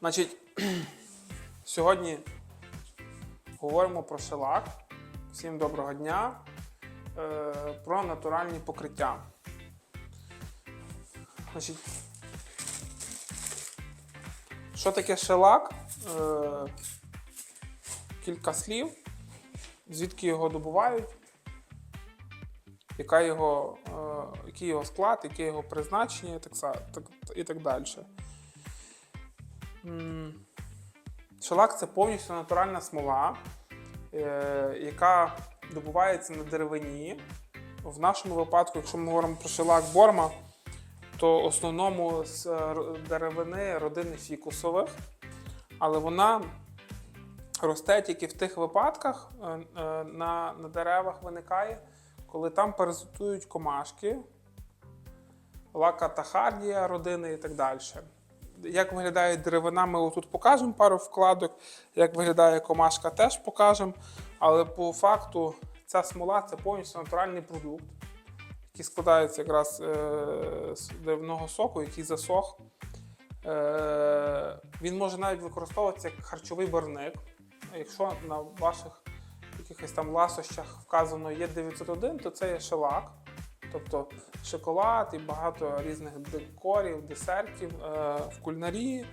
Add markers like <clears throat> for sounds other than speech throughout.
Значить, <clears throat> сьогодні говоримо про шелак. Всім доброго дня. Е, про натуральні покриття. Значить, що таке шелак? Е, кілька слів. Звідки його добувають, яка його, е, який його склад, яке його призначення і так, і так далі. Шелак це повністю натуральна смола, е, яка добувається на деревині. В нашому випадку, якщо ми говоримо про шелак борма, то в основному з е, деревини родини фікусових, але вона росте тільки в тих випадках е, на, на деревах виникає, коли там паразитують комашки, лака тахардія родини і так далі. Як виглядає деревина, ми отут покажемо пару вкладок. Як виглядає комашка, теж покажемо. Але по факту ця смола це повністю натуральний продукт, який складається якраз е, з деревного соку, який засох. Е, він може навіть використовуватися як харчовий барник. Якщо на ваших якихось там ласощах вказано є 901, то це є шелак. Тобто шоколад і багато різних декорів, десертів е, в кулінарії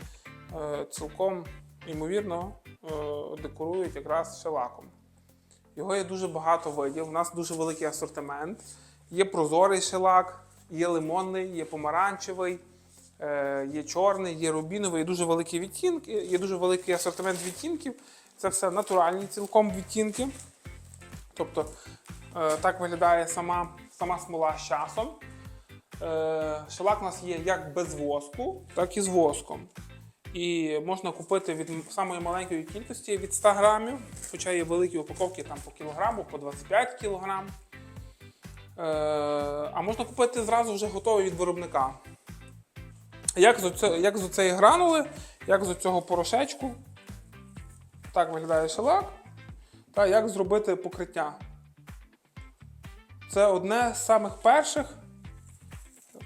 е, цілком ймовірно е, декорують якраз шелаком. Його є дуже багато видів. У нас дуже великий асортимент. Є прозорий шелак, є лимонний, є помаранчевий, є чорний, є рубіновий, є дуже великі відтінки, є дуже великий асортимент відтінків. Це все натуральні цілком відтінки. Тобто так виглядає сама, сама смола з часом. Е, шелак у нас є як без воску, так і з воском. І можна купити від самої маленької кількості від 100 грамів, хоча є великі упаковки там по кілограму, по 25 кілограм. Е, а можна купити зразу вже готовий від виробника. Як з, оце, як з оцеї гранули, як з цього порошечку. Так виглядає шелак. Та як зробити покриття. Це одне з самих перших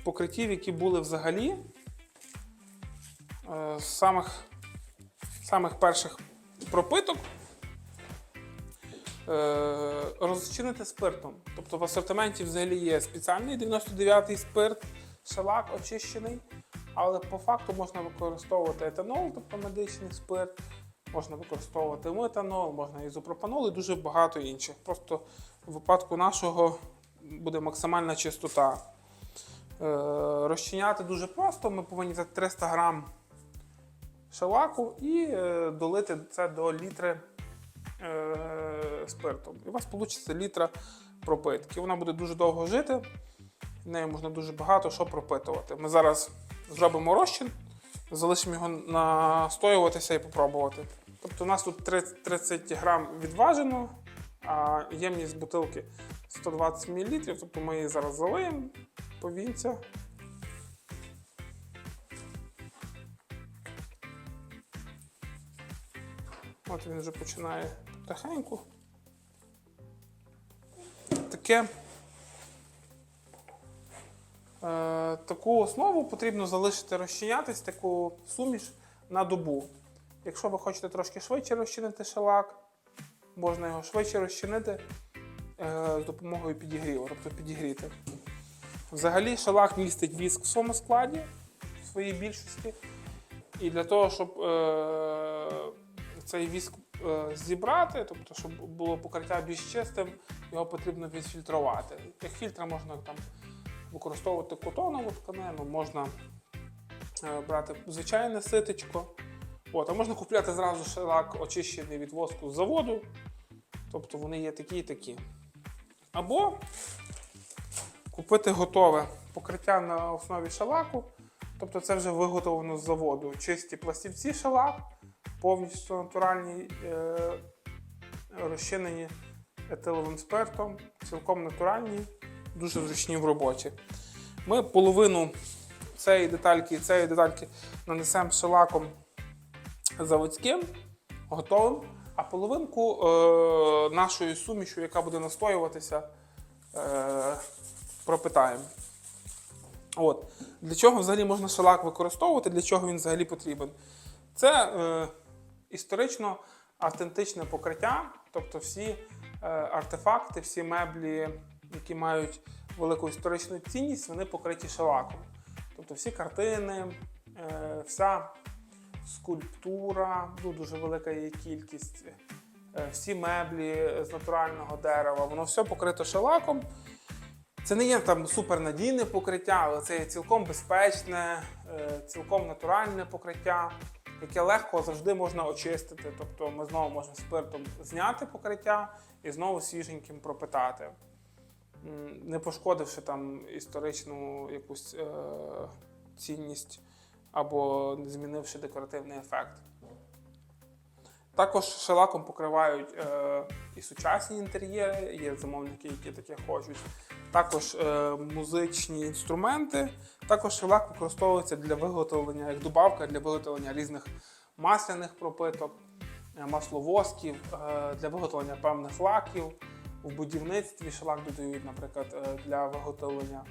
покриттів, які були взагалі. Е, З самих, самих перших пропиток. Е, Розчинити спиртом. Тобто в асортименті взагалі є спеціальний 99-й спирт, шелак очищений, але по факту можна використовувати етанол, тобто медичний спирт, можна використовувати метанол, можна ізопропанол і дуже багато інших. Просто в випадку нашого буде максимальна чистота. Е, Розчиняти дуже просто. Ми повинні взяти 300 грам шелаку і е, долити це до літри е, спирту. І у вас вийде літра пропитки. Вона буде дуже довго жити, в неї можна дуже багато що пропитувати. Ми зараз зробимо розчин, залишимо його настоюватися і попробувати. Тобто у нас тут 30 30 грам відважено, а ємність бутилки 120 мл, тобто ми її зараз залиємо повінця. От він вже починає потихеньку. Таке. Е, таку основу потрібно залишити розчинятись, таку суміш на добу. Якщо ви хочете трошки швидше розчинити шелак, можна його швидше розчинити е, з допомогою підігріву, тобто підігріти. Взагалі шелак містить віск в своєму складі, в своїй більшості. І для того, щоб е, цей віск е, зібрати, тобто, щоб було покриття більш чистим, його потрібно відфільтрувати. Як фільтр можна там використовувати котонову тканину, можна брати звичайне ситечко. От, а можна купляти зразу шелак очищений від воску з заводу. Тобто вони є такі і такі. Або купити готове покриття на основі шелаку. Тобто це вже виготовлено з заводу. Чисті пластівці шелак, повністю натуральні, е, розчинені етиловим спиртом, цілком натуральні, дуже зручні в роботі. Ми половину цієї детальки і цієї детальки нанесемо шелаком заводським, готовим, а половинку е, нашою сумішю, яка буде настоюватися, е, пропитаємо. От. Для чого взагалі можна шелак використовувати, для чого він взагалі потрібен? Це е, історично автентичне покриття, тобто всі е, артефакти, всі меблі, які мають велику історичну цінність, вони покриті шелаком. Тобто всі картини, е, вся скульптура, ну, дуже велика її кількість, е, всі меблі з натурального дерева, воно все покрито шелаком. Це не є там супернадійне покриття, але це є цілком безпечне, е, цілком натуральне покриття, яке легко завжди можна очистити. Тобто ми знову можемо спиртом зняти покриття і знову свіженьким пропитати, не пошкодивши там історичну якусь е, цінність або змінивши декоративний ефект. Також шелаком покривають е, і сучасні інтер'єри, є замовники, які таке хочуть. Також е, музичні інструменти. Також шелак використовується для виготовлення, як добавка для виготовлення різних масляних пропиток, е, масловосків, е, для виготовлення певних лаків. В будівництві шелак додають, наприклад, е, для виготовлення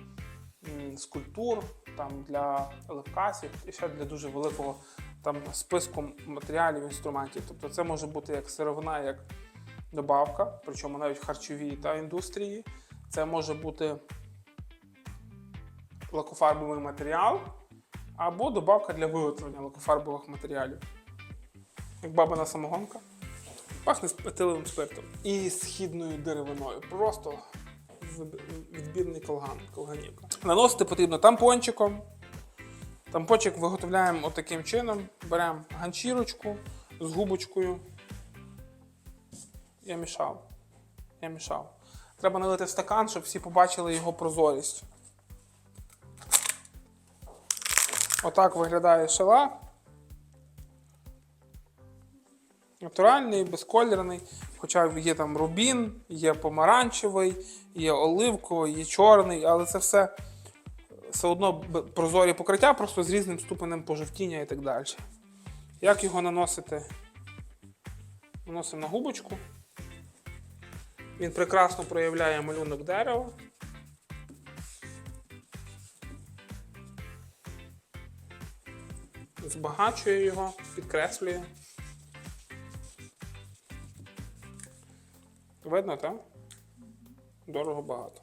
скульптур, там, для левкасів і ще для дуже великого там, списку матеріалів, інструментів. Тобто це може бути як сировина, як добавка, причому навіть харчовій та індустрії. Це може бути лакофарбовий матеріал або добавка для виготовлення лакофарбових матеріалів. Як бабина самогонка. Пахне з етиловим спиртом. І східною деревиною. Просто відбірний колган, колганівка. Наносити потрібно тампончиком. Тампончик виготовляємо отаким чином. Беремо ганчірочку з губочкою. Я мішав. Я мішав. Треба налити в стакан, щоб всі побачили його прозорість. Отак виглядає шелак. Натуральний, безколірний. Хоча є там рубін, є помаранчевий, є оливковий, є чорний, але це все все одно прозорі покриття, просто з різним ступенем пожовтіння і так далі. Як його наносити? Наносимо на губочку. Він прекрасно проявляє малюнок дерева. Збагачує його, підкреслює. Видно, так? Дорого багато.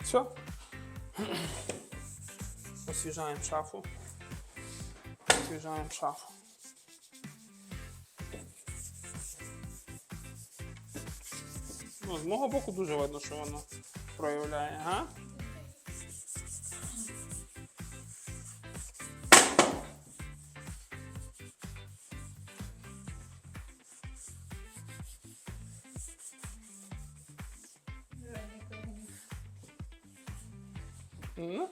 Все. Освіжаємо шафу. Освіжаємо шафу. Ну, з мого боку дуже видно, що воно проявляє, га? Ну,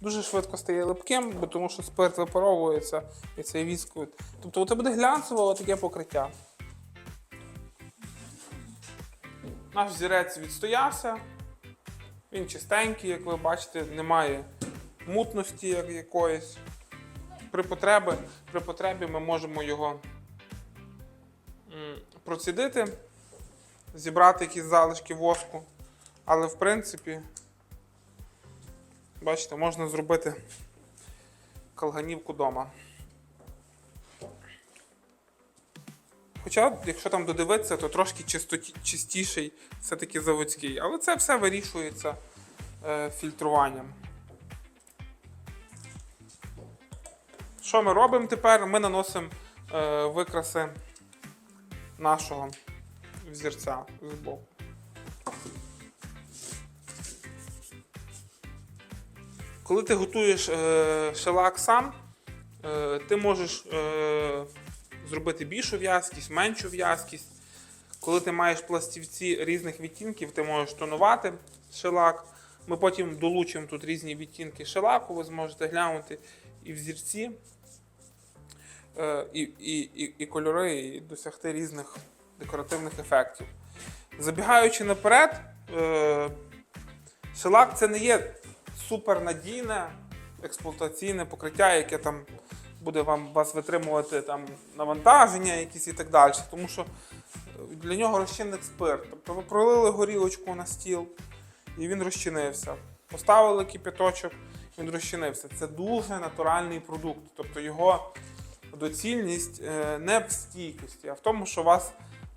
дуже швидко стає липким, бо тому що спирт випаровується і цей віск. Тобто це буде глянцеве таке покриття. Наш зірець відстоявся. Він чистенький, як ви бачите, немає мутності якоїсь. При потребі, при потребі ми можемо його процідити, зібрати якісь залишки воску. Але в принципі, бачите, можна зробити калганівку вдома. Хоча, якщо там додивитися, то трошки чистоті, чистіший все-таки заводський. Але це все вирішується е, фільтруванням. Що ми робимо тепер? Ми наносимо е, викраси нашого взірця з боку. Коли ти готуєш е, шелак сам, е, ти можеш е, зробити більшу в'язкість, меншу в'язкість. Коли ти маєш пластівці різних відтінків, ти можеш тонувати шелак. Ми потім долучимо тут різні відтінки шелаку, ви зможете глянути і взірці, е, і, і, і, і кольори, і досягти різних декоративних ефектів. Забігаючи наперед, е, шелак це не є супернадійне експлуатаційне покриття, яке там буде вам вас витримувати там навантаження якісь і так далі. Тому що для нього розчинник спирт. Тобто ви пролили горілочку на стіл, і він розчинився. Поставили кипяточок, він розчинився. Це дуже натуральний продукт. Тобто його доцільність е, не в стійкості, а в тому, що у вас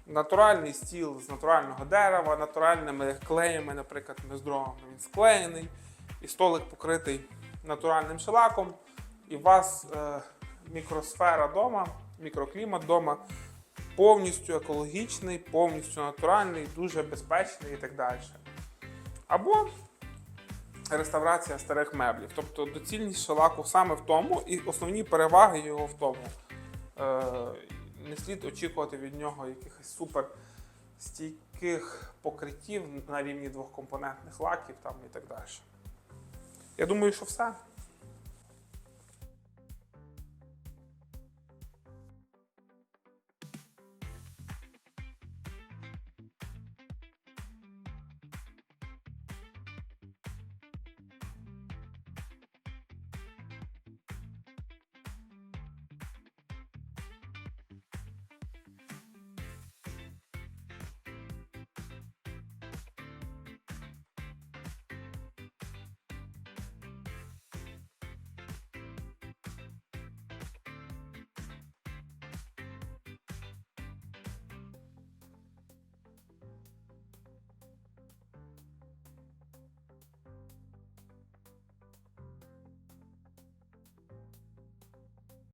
натуральний стіл з натурального дерева, натуральними клеями, наприклад, нездоровими. Він склеєний, і столик покритий натуральним шелаком, і у вас е, мікросфера вдома, мікроклімат вдома повністю екологічний, повністю натуральний, дуже безпечний і так далі. Або реставрація старих меблів. Тобто доцільність шелаку саме в тому, і основні переваги його в тому. Е, не слід очікувати від нього якихось супер стійких покриттів на рівні двохкомпонентних лаків там і так далі. Я думаю, що все.